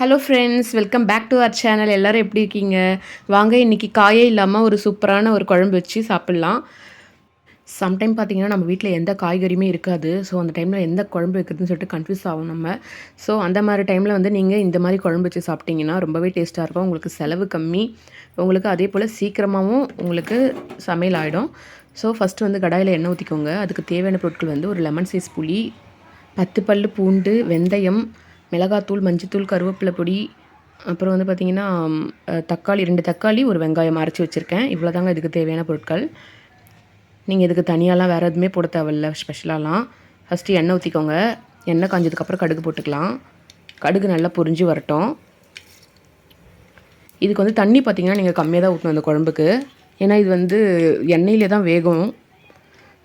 Hello friends welcome back to our channel எல்லோரும் எப்படி இருக்கீங்க? வாங்க இன்றைக்கி காயே இல்லாமல் ஒரு சூப்பரான ஒரு குழம்பு வச்சு சாப்பிட்லாம். சம்டைம் பார்த்தீங்கன்னா நம்ம வீட்டில் எந்த காய்கறியுமே இருக்காது. ஸோ அந்த டைமில் எந்த குழம்பு வைக்கிறதுன்னு சொல்லிட்டு கன்ஃபியூஸ் ஆகும் நம்ம. ஸோ அந்த மாதிரி டைமில் வந்து நீங்கள் இந்த மாதிரி குழம்பு வச்சு சாப்பிட்டீங்கன்னா ரொம்பவே டேஸ்ட்டாக இருக்கும். உங்களுக்கு செலவு கம்மி. உங்களுக்கு அதே போல் சீக்கிரமாகவும் உங்களுக்கு சமையல் ஆகிடும் ஸோ ஃபஸ்ட்டு வந்து கடாயில் எண்ணெய் ஊற்றிக்கோங்க அதுக்கு தேவையான பொருட்கள் வந்து ஒரு லெமன் சைஸ் புளி பத்து பல் பூண்டு வெந்தயம் மிளகாத்தூள் மஞ்சத்தூள் கருவேப்பிலை பொடி அப்புறம் வந்து பார்த்திங்கன்னா தக்காளி ரெண்டு தக்காளி ஒரு வெங்காயம் அரைச்சி வச்சுருக்கேன். இவ்வளோ தாங்க இதுக்கு தேவையான பொருட்கள். நீங்கள் இதுக்கு தனியாலாம் வேறு எதுவுமே போட தேவையில்ல ஸ்பெஷலாலாம். ஃபஸ்ட்டு எண்ணெய் ஊற்றிக்கோங்க எண்ணெய் காஞ்சதுக்கப்புறம் கடுகு போட்டுக்கலாம். கடுகு நல்லா பொரிஞ்சு வரட்டும். இதுக்கு வந்து தண்ணி பார்த்திங்கன்னா நீங்கள் கம்மியாக தான் ஊற்றணும் அந்த குழம்புக்கு. ஏன்னா இது வந்து எண்ணெயிலே தான் வேகும்.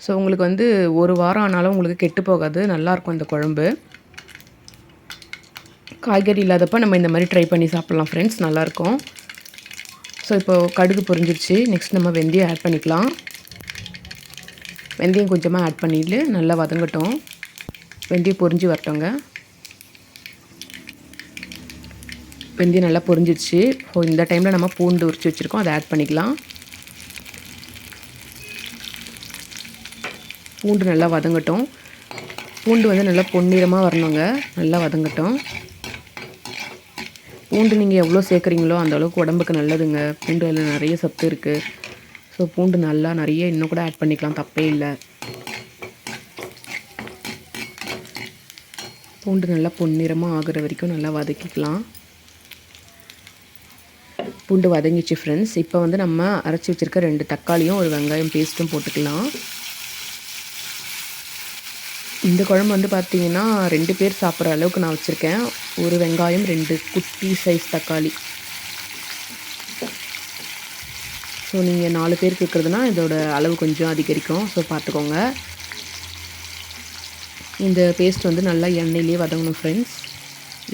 ஸோ உங்களுக்கு வந்து ஒரு வாரம் ஆனாலும் உங்களுக்கு கெட்டு போகாது. நல்லாயிருக்கும் இந்த குழம்பு. காய்கறி இல்லாதப்போ நம்ம இந்த மாதிரி ட்ரை பண்ணி சாப்பிட்லாம் ஃப்ரெண்ட்ஸ் நல்லாயிருக்கும். ஸோ இப்போது கடுகு பொரிஞ்சிருச்சு. நெக்ஸ்ட் நம்ம வெந்தயம் ஆட் பண்ணிக்கலாம். வெந்தயம் கொஞ்சமாக ஆட் பண்ணிட்டு நல்லா வதங்கட்டும். வெந்தயம் பொரிஞ்சு வரட்டோங்க வெந்தயம் நல்லா பொரிஞ்சிருச்சு. ஸோ இந்த டைமில் நம்ம பூண்டு உரிச்சு வச்சுருக்கோம். அதை ஆட் பண்ணிக்கலாம். பூண்டு நல்லா வதங்கட்டும். பூண்டு வந்து நல்லா பொன்னிறமாக வரணுங்க. நல்லா வதங்கட்டும். பூண்டு நீங்கள் எவ்வளோ சேர்க்குறீங்களோ அந்தளவுக்கு உடம்புக்கு நல்லதுங்க. பூண்டு அதில் நிறைய சத்து இருக்குது ஸோ பூண்டு நல்லா நிறைய இன்னும் கூட ஆட் பண்ணிக்கலாம். தப்பே இல்லை. பூண்டு நல்லா பொன்னிறமாக ஆகிற வரைக்கும் நல்லா வதக்கிக்கலாம். பூண்டு வதங்கிச்சு ஃப்ரெண்ட்ஸ் இப்போ வந்து நம்ம அரைச்சி வச்சுருக்க ரெண்டு தக்காளியும் ஒரு வெங்காயம் பேஸ்ட்டும் போட்டுக்கலாம். இந்த குழம்பு வந்து பார்த்திங்கன்னா ரெண்டு பேர் சாப்பிட்ற அளவுக்கு நான் வச்சுருக்கேன். ஒரு வெங்காயம் ரெண்டு குட்டி சைஸ் தக்காளி. ஸோ நீங்கள் நாலு பேருக்கு இருக்கிறதுனா இதோட அளவு கொஞ்சம் அதிகரிக்கும். ஸோ பார்த்துக்கோங்க. இந்த பேஸ்ட் வந்து நல்லா எண்ணெயிலே வதங்கணும் ஃப்ரெண்ட்ஸ்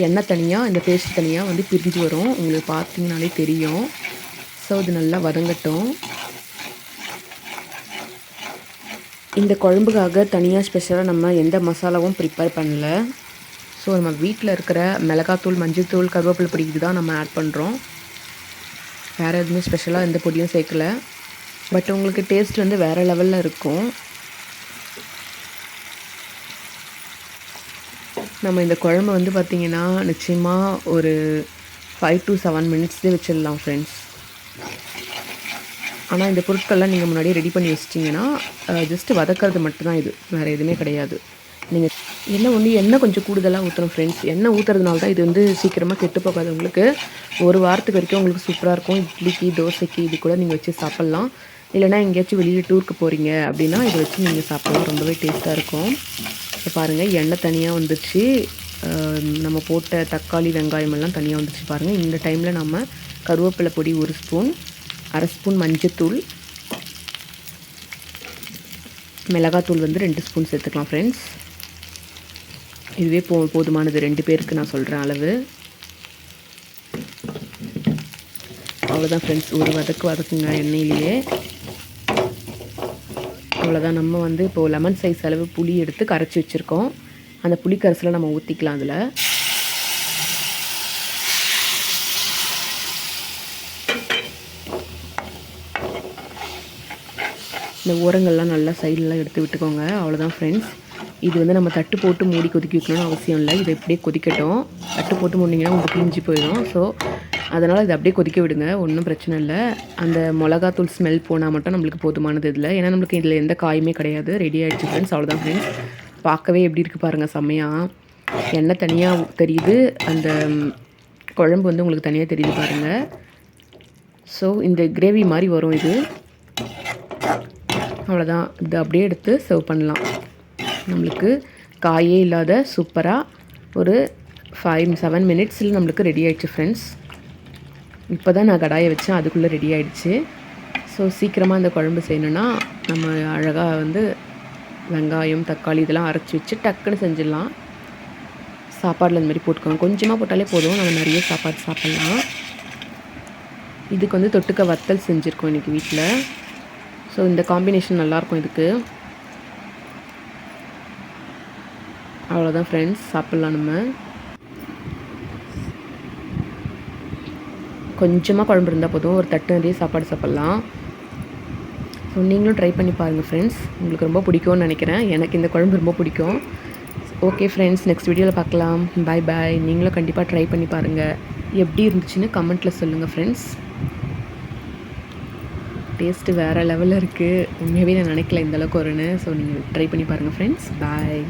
எண்ணெய் தனியாக இந்த பேஸ்ட் தனியாக வந்து பிரிஞ்சு வரும். உங்களுக்கு பார்த்தீங்கனாலே தெரியும். ஸோ இது நல்லா வதங்கட்டும். இந்த குழம்புக்காக தனியாக ஸ்பெஷலாக நம்ம எந்த மசாலாவும் ப்ரிப்பேர் பண்ணல. ஸோ நம்ம வீட்டில் இருக்கிற மிளகாத்தூள் மஞ்சள் தூள் கருவேப்பிலை பொடிக்கு தான் நம்ம ஆட் பண்ணுறோம் வேறு எதுவுமே ஸ்பெஷலாக எந்த பொடியும் சேர்க்கல. பட் உங்களுக்கு டேஸ்ட் வந்து வேறு லெவலில் இருக்கும். நம்ம இந்த குழம்பு வந்து பார்த்திங்கன்னா நிச்சயமாக ஒரு ஃபைவ் டு செவன் மினிட்ஸ்லேயே வச்சிடலாம் ஃப்ரெண்ட்ஸ் ஆனால் இந்த பொருட்கள்லாம் நீங்கள் முன்னாடியே ரெடி பண்ணி வச்சிட்டிங்கன்னா ஜஸ்ட்டு வதக்கிறது மட்டும்தான் இது. வேறு எதுவுமே கிடையாது. நீங்கள் எண்ணெய் ஒன்று எண்ணெய் கொஞ்சம் கூடுதலாக ஊற்றணும் ஃப்ரெண்ட்ஸ் எண்ணெய் ஊற்றுறதுனால தான் இது வந்து சீக்கிரமாக கெட்டு போகாது உங்களுக்கு. ஒரு வாரத்துக்கு வரைக்கும் உங்களுக்கு சூப்பராக இருக்கும். இட்லிக்கு தோசைக்கு இது கூட நீங்கள் வச்சு சாப்பிட்லாம். இல்லைனா எங்கேயாச்சும் வெளியே டூருக்கு போகிறீங்க அப்படின்னா இதை வச்சு நீங்கள் சாப்பிட்லாம். ரொம்பவே டேஸ்ட்டாக இருக்கும். இப்போ பாருங்கள் எண்ணெய் தனியாக வந்துச்சு. நம்ம போட்ட தக்காளி வெங்காயம் எல்லாம் தனியாக வந்துச்சு பாருங்கள் இந்த டைமில் நம்ம கருவேப்பிலை பொடி ஒரு ஸ்பூன் அரை ஸ்பூன் மஞ்சத்தூள் மிளகாத்தூள் வந்து ரெண்டு ஸ்பூன் சேர்த்துக்கலாம் ஃப்ரெண்ட்ஸ் இதுவே போ போதுமானது. ரெண்டு பேருக்கு நான் சொல்கிறேன் அளவு. அவ்வளோதான் ஃப்ரெண்ட்ஸ் ஒரு வதக்கு வதக்குங்க எண்ணெயிலேயே. அவ்வளோதான் நம்ம வந்து இப்போது லெமன் சைஸ் அளவு புளி எடுத்து கரைச்சி வச்சுருக்கோம். அந்த புளி கரைசலை நம்ம ஊற்றிக்கலாம் அதில். இந்த ஓரங்கள்லாம் நல்லா சைட்லலாம் எடுத்து விட்டுக்கோங்க. அவ்வளோதான் ஃப்ரெண்ட்ஸ் இது வந்து நம்ம தட்டு போட்டு மூடி கொதிக்க வைக்கணும்னு அவசியம் இல்லை. இதை இப்படியே கொதிக்கட்டும். தட்டு போட்டு மூடிங்கன்னா உங்களுக்கு பிரிஞ்சு போயிடும். ஸோ அதனால் இதை அப்படியே கொதிக்க விடுங்க. ஒன்றும் பிரச்சனை இல்லை. அந்த மிளகாத்தூள் ஸ்மெல் போனால் மட்டும் நம்மளுக்கு போதுமானது இதில் ஏன்னா நம்மளுக்கு இதில் எந்த காயுமே கிடையாது. ரெடி ஆகிடுச்சு ஃப்ரெண்ட்ஸ் அவ்வளோதான் ஃப்ரெண்ட்ஸ் பார்க்கவே எப்படி இருக்குது பாருங்கள் செம்மையாக எண்ணெய் தனியாக தெரியுது. அந்த குழம்பு வந்து உங்களுக்கு தனியாக தெரியுது பாருங்கள் ஸோ இந்த கிரேவி மாதிரி வரும் இது. அவ்வளோதான் இது அப்படியே எடுத்து சர்வ் பண்ணலாம். நம்மளுக்கு காயே இல்லாத சூப்பராக ஒரு ஃபைவ் செவன் மினிட்ஸில் நம்மளுக்கு ரெடி ஆகிடுச்சு ஃப்ரெண்ட்ஸ் இப்போ தான் நான் கடாயை வச்சேன் அதுக்குள்ளே ரெடி ஆகிடுச்சு ஸோ சீக்கிரமாக அந்த குழம்பு செய்யணுன்னா நம்ம அழகாக வந்து வெங்காயம் தக்காளி இதெல்லாம் அரைச்சி வச்சு டக்குன்னு செஞ்சிடலாம். சாப்பாடில் இந்த மாதிரி போட்டுக்கோங்க. கொஞ்சமாக போட்டாலே போதும். நம்ம நிறைய சாப்பாடு சாப்பிட்லாம். இதுக்கு வந்து தொட்டுக்க வத்தல் செஞ்சுருக்கோம் இன்றைக்கி வீட்டில் ஸோ இந்த காம்பினேஷன் நல்லாயிருக்கும் இதுக்கு. அவ்வளோதான் ஃப்ரெண்ட்ஸ் சாப்பிட்லாம் நம்ம. கொஞ்சமாக குழம்பு இருந்தால் போதும். ஒரு தட்டு நிறைய சாப்பாடு சாப்பிட்லாம். ஸோ நீங்களும் ட்ரை பண்ணி பாருங்கள் ஃப்ரெண்ட்ஸ் உங்களுக்கு ரொம்ப பிடிக்கும்னு நினைக்கிறேன். எனக்கு இந்த குழம்பு ரொம்ப பிடிக்கும். ஓகே ஃப்ரெண்ட்ஸ் நெக்ஸ்ட் வீடியோவில் பார்க்கலாம். பாய் பாய் நீங்களும் கண்டிப்பாக ட்ரை பண்ணி பாருங்கள் எப்படி இருந்துச்சுன்னு கமெண்ட்டில் சொல்லுங்கள் ஃப்ரெண்ட்ஸ் டேஸ்ட்டு வேறு லெவலில் இருக்குது உண்மையாகவே நான் நினைக்கல இந்தளவுக்கு ஒருன்னு வரும்னு. ஸோ நீங்கள் ட்ரை பண்ணி பாருங்கள் ஃப்ரெண்ட்ஸ் பாய்